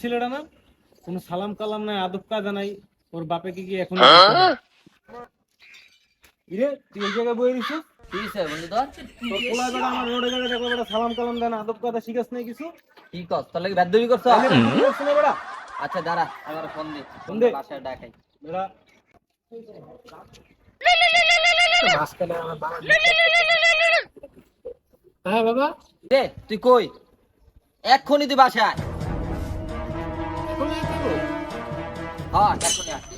ছেলেটা না কোনো সালাম কালাম নাই আদব কাজা নাই ওর বাপে কি কি এখন ইরে তুই এই জায়গায় বই দিছিস কি হইছে বন্ধু তোর? তোর পোলা বেটা আমার রোডে গেলে দেখো বেটা সালাম কালাম দেন আদব কাজা শিখাস নাই কিছু? কি কর তোর লাগি বেদবি করছ? তাহলে কি করছিস না বেটা? আচ্ছা দাঁড়া আমার ফোন দি। ফোন দে। বাসায় ডাকাই বেটা। হ্যাঁ বাবা। দে তুই কই? এক্ষুনি তুই বাসায় হ্যাঁ।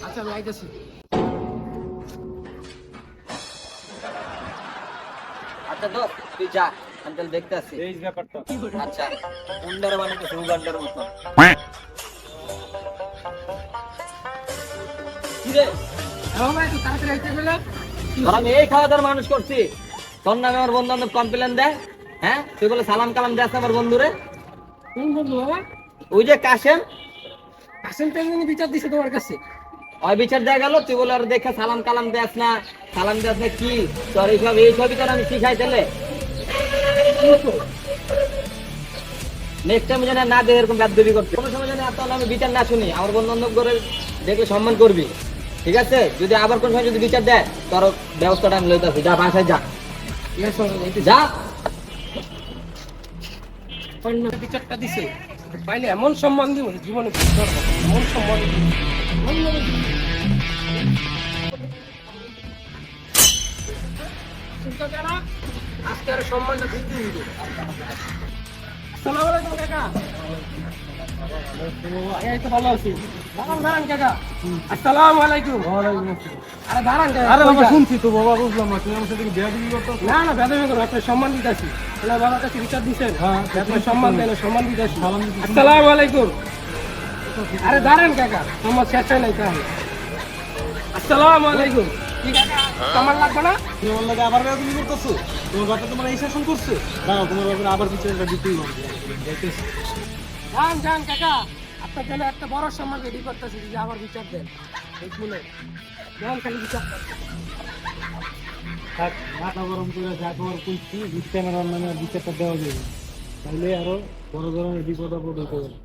আচ্ছা আমি আইতেছি আচ্ছা দোস্ত তুই যা আমি তাহলে দেখতে আসি এই ব্যাপারটা। আচ্ছা উন্ডার মানে তো সুগান্ডার মতো আমি এই খাওয়া দাওয়ার মানুষ করছি। তোর নামে আমার বন্ধু বান্ধব কমপ্লেন দেয় হ্যাঁ? তুই বলে সালাম কালাম দেস আমার বন্ধুরে? কোন বন্ধু বাবা? ওই যে কাশেম আসেন তেমনি বিচার দিছে তোমার কাছে। ওই বিচার দেয়া গেল তুই বলে আর দেখে সালাম কালাম দেস না। সালাম দেস না কি? তোর এইসব এই সবই তোর আমি শিখাই দিলে নেক্সট টাইম যেন না দেখে এরকম ব্যাধবি করতে। কোনো সময় যেন এত আমি বিচার না শুনি আমার বন্ধু বান্ধব করে দেখলে সম্মান করবি। ঠিক আছে? যদি আবার কোন সময় যদি বিচার দেয় তোর ব্যবস্থাটা আমি লইতেছি। যা বাসায় যা। যা। অন্য বিচারটা দিছে পাইলে এমন সম্মান দিব জীবনে। এমন সম্মান। চিন্তা করো আজকে আর সম্মানটা বৃদ্ধি হইবে। আসসালামু কাকা। আসসালামু বাবা? শুনছি তো বাবা বুঝলাম না তুমি আমার সাথে বেয়াদবি করতো না না বেদবি করো আপনার সম্মান বাবার কাছে বিচার দিচ্ছেন হ্যাঁ, আপনার সম্মান দেন সম্মান দিতেছি। সালাম দিতেছি। আলাইকুম। আরে দাঁড়ান কাকা তোমার শেষ হয় নাই তাহলে। আসসালামু আলাইকুম। কি কাকা তোমার লাগবে না? তুমি আমার লাগে আবার বেয়াদবি করতেছো? তোমার বাপে তোমার এই শাসন করছে? দাঁড়াও তোমার বাপের আবার বিচারটা দিতেই হবে। যান যান কাকা, আপনার জন্য একটা বড় সম্মান রেডি করতেছি যে আমার বিচার দেন। মিনিট যান খালি বিচার। থাক, মাথা গরম করে যা খবর কইছি জিত ক্যামেরার নামে বিচারটা দেওয়া যাবে? তাহলে আরও বড় ধরনের বিপদ আপদ হতে পারে।